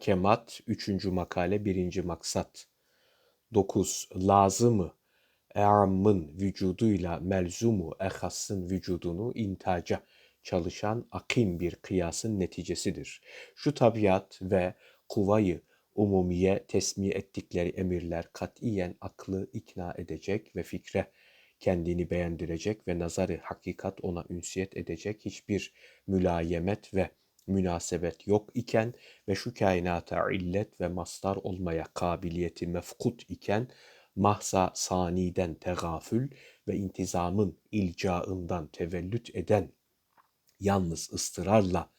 Kemat 3. makale 1. maksat 9. Lazımı e'ammın vücuduyla melzumu ehhassın vücudunu intaca çalışan akim bir kıyasın neticesidir. Şu tabiat ve kuvayı umumiye tesmi ettikleri emirler katiyen aklı ikna edecek ve fikre kendini beğendirecek ve nazarı hakikat ona ünsiyet edecek hiçbir mülayemet ve münasebet yok iken ve şu kainata illet ve mastar olmaya kabiliyeti mefkut iken mahza saniden tegafül ve intizamın ilcaından tevellüt eden yalnız ıstırarla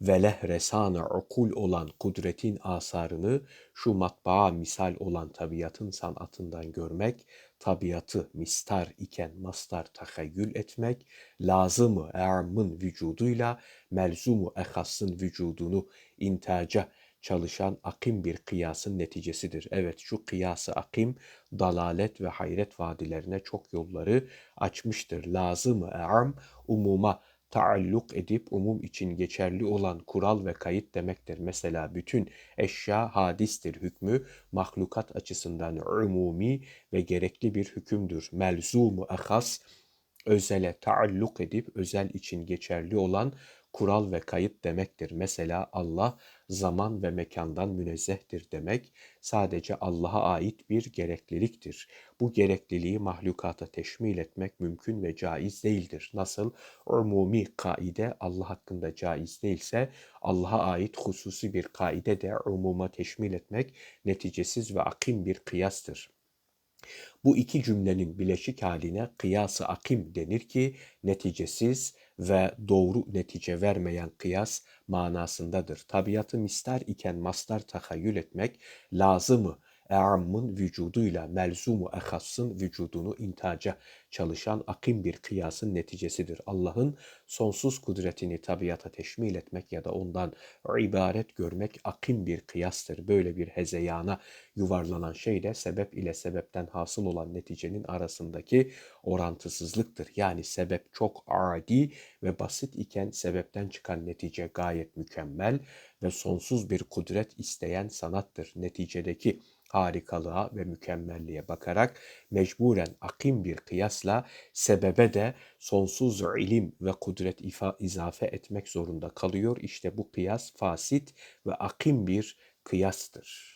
veleh resana ukul olan kudretin asarını şu matbaa misal olan tabiatın sanatından görmek, tabiatı mistar iken mastar tahayyül etmek, lazımı e'amın vücuduyla melzumu ehassın vücudunu intaca çalışan akim bir kıyasın neticesidir. Evet şu kıyası akim dalalet ve hayret vadilerine çok yolları açmıştır. Lazım-ı e'am umuma taalluk edip umum için geçerli olan kural ve kayıt demektir. Mesela bütün eşya hadistir hükmü mahlukat açısından umumi ve gerekli bir hükümdür. Melzumu ehas özele taalluk edip özel için geçerli olan kural ve kayıt demektir. Mesela Allah zaman ve mekandan münezzehtir demek sadece Allah'a ait bir gerekliliktir. Bu gerekliliği mahlukata teşmil etmek mümkün ve caiz değildir. Nasıl umumi kaide Allah hakkında caiz değilse Allah'a ait hususi bir kaide de umuma teşmil etmek neticesiz ve akim bir kıyastır. Bu iki cümlenin bileşik haline kıyası akim denir ki neticesiz ve doğru netice vermeyen kıyas manasındadır. Tabiatı mistar iken mastar tahayyül etmek lazımı e'ammın vücuduyla melzumu ehassın vücudunu intaca çalışan akim bir kıyasın neticesidir. Allah'ın sonsuz kudretini tabiata teşmil etmek ya da ondan ibaret görmek akim bir kıyastır. Böyle bir hezeyana yuvarlanan şey de sebep ile sebepten hasıl olan neticenin arasındaki orantısızlıktır. Yani sebep çok adi ve basit iken sebepten çıkan netice gayet mükemmel ve sonsuz bir kudret isteyen sanattır. Neticedeki harikalığa ve mükemmelliğe bakarak mecburen akim bir kıyasla sebebe de sonsuz ilim ve kudret ifa, izafe etmek zorunda kalıyor. İşte bu kıyas fasit ve akim bir kıyastır.